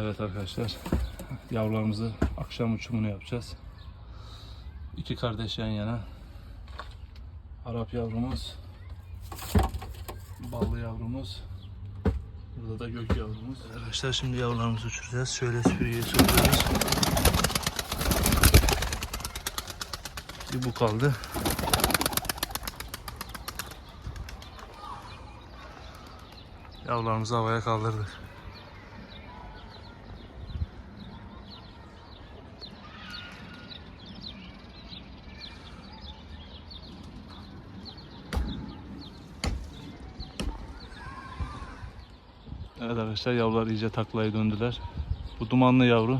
Evet arkadaşlar, yavrularımızı akşam uçumunu yapacağız. İki kardeş yan yana. Arap yavrumuz, ballı yavrumuz, burada da gök yavrumuz. Arkadaşlar şimdi yavrularımızı uçuracağız. Şöyle sürüye sokuyoruz. Bir bu kaldı. Yavrularımızı havaya kaldırdık. Evet arkadaşlar yavrular iyice taklaya döndüler. Bu dumanlı yavru.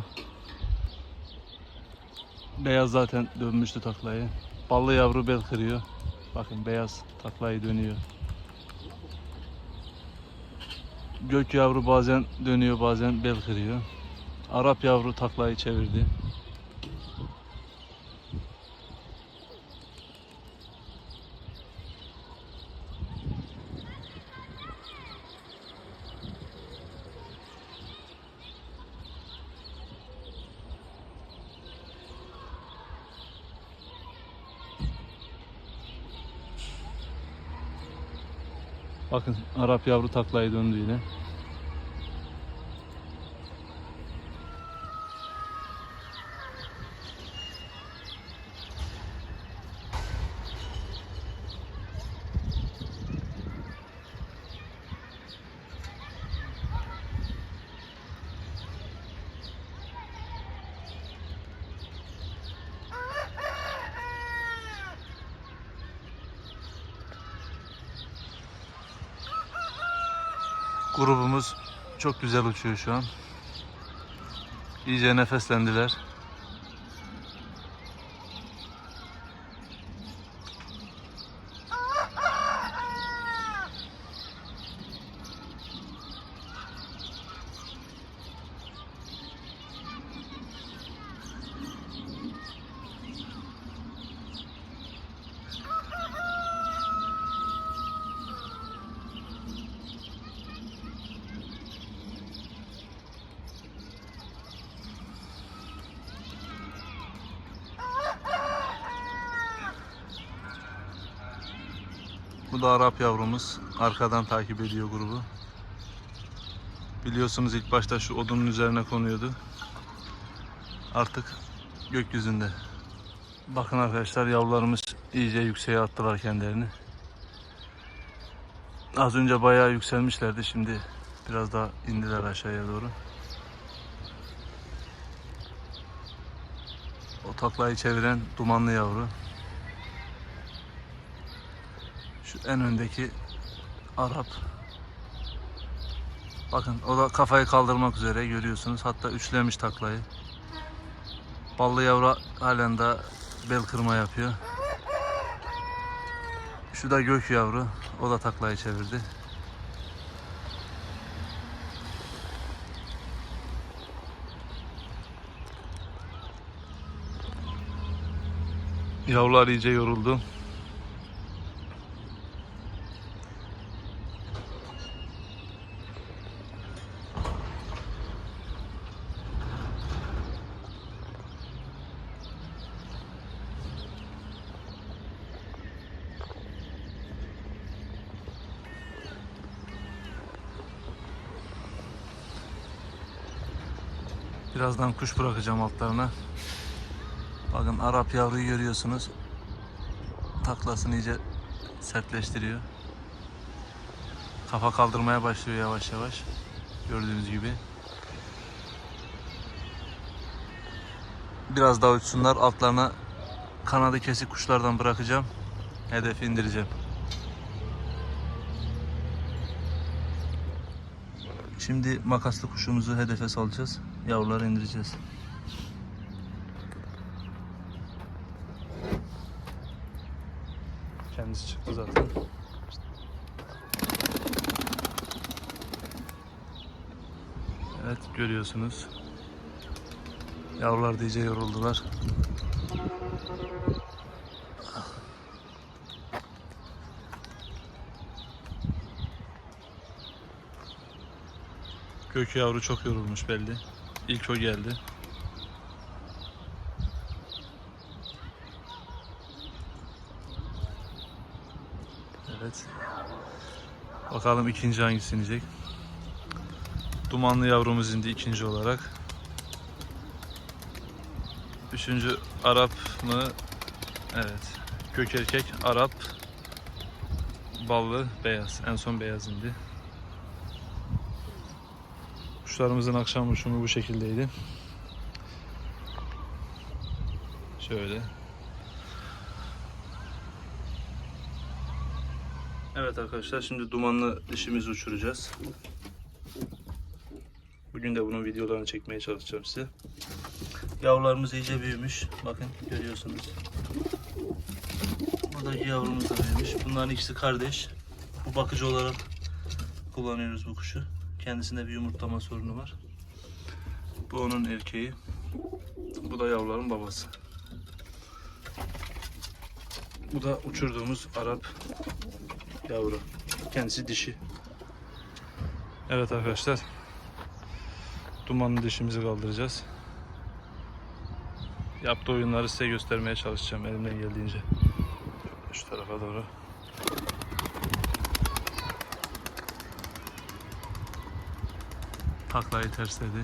Beyaz zaten dönmüştü taklayı. Ballı yavru bel kırıyor. Bakın beyaz taklayı dönüyor. Gök yavru bazen dönüyor bazen bel kırıyor. Arap yavru taklayı çevirdi. Bakın Arap yavru taklayı döndü yine. Grubumuz çok güzel uçuyor şu an. İyice nefeslendiler. Bu da Arap yavrumuz. Arkadan takip ediyor grubu. Biliyorsunuz ilk başta şu odunun üzerine konuyordu. Artık gökyüzünde. Bakın arkadaşlar yavrularımız iyice yükseğe attılar kendilerini. Az önce bayağı yükselmişlerdi. Şimdi biraz daha indiler aşağıya doğru. O taklayı çeviren dumanlı yavru. Şu en öndeki Arap. Bakın o da kafayı kaldırmak üzere görüyorsunuz. Hatta üçlemiş taklayı. Ballı yavru halen de bel kırma yapıyor. Şu da gök yavru. O da taklayı çevirdi. Yavrular iyice yoruldu. Birazdan kuş bırakacağım altlarına. Bakın Arap yavruyu görüyorsunuz. Taklasını iyice sertleştiriyor. Kafa kaldırmaya başlıyor yavaş yavaş. Gördüğünüz gibi. Biraz daha uçsunlar. Altlarına kanadı kesik kuşlardan bırakacağım. Hedefi indireceğim. Şimdi makaslı kuşumuzu hedefe salacağız. Yavruları indireceğiz. Kendisi çıktı zaten. Evet görüyorsunuz. Yavrular iyice yoruldular. Gök yavru çok yorulmuş belli. İlk o geldi. Evet. Bakalım ikinci hangisi inecek. Dumanlı yavrumuz indi ikinci olarak. Üçüncü Arap mı? Evet. Gök erkek Arap. Ballı beyaz. En son beyaz indi. Kuşlarımızın akşam uçumu bu şekildeydi. Şöyle. Evet arkadaşlar şimdi dumanlı dişimizi uçuracağız. Bugün de bunun videolarını çekmeye çalışacağım size. Yavrularımız iyice büyümüş. Bakın görüyorsunuz. Buradaki yavrumuz da büyümüş. Bunların ikisi kardeş. Bu bakıcı olarak kullanıyoruz bu kuşu. Kendisinde bir yumurtlama sorunu var. Bu onun erkeği. Bu da yavruların babası. Bu da uçurduğumuz Arap yavru. Kendisi dişi. Evet arkadaşlar. Dumanlı dişimizi kaldıracağız. Yaptığı oyunları size göstermeye çalışacağım elimden geldiğince. Şu tarafa doğru. Taklayı tersledi.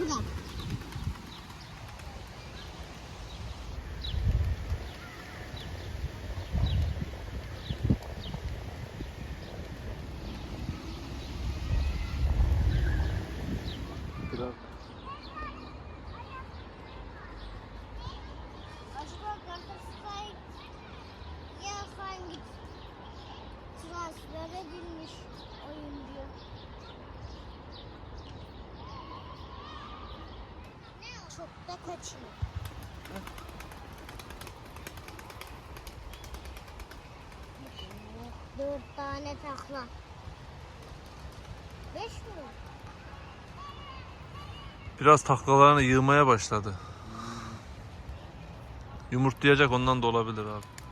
Bu da. Biraz Acaba Galatasaray ya hangi transfer edilmiş oyuncu? Çok da kaçıyor. Dört tane takla. Beş mi? Biraz taklalarını yığmaya başladı. Yumurtlayacak ondan da olabilir abi.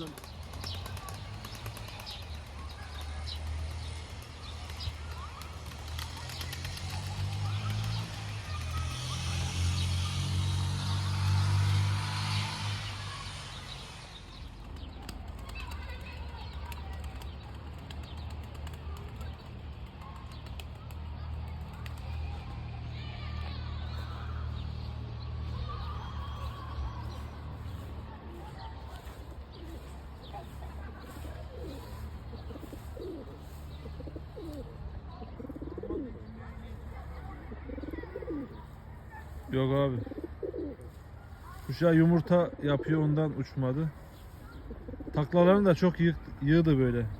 of Yok abi. Kuşa yumurta yapıyor ondan uçmadı. Taklalarını da çok yığ- yığdı böyle.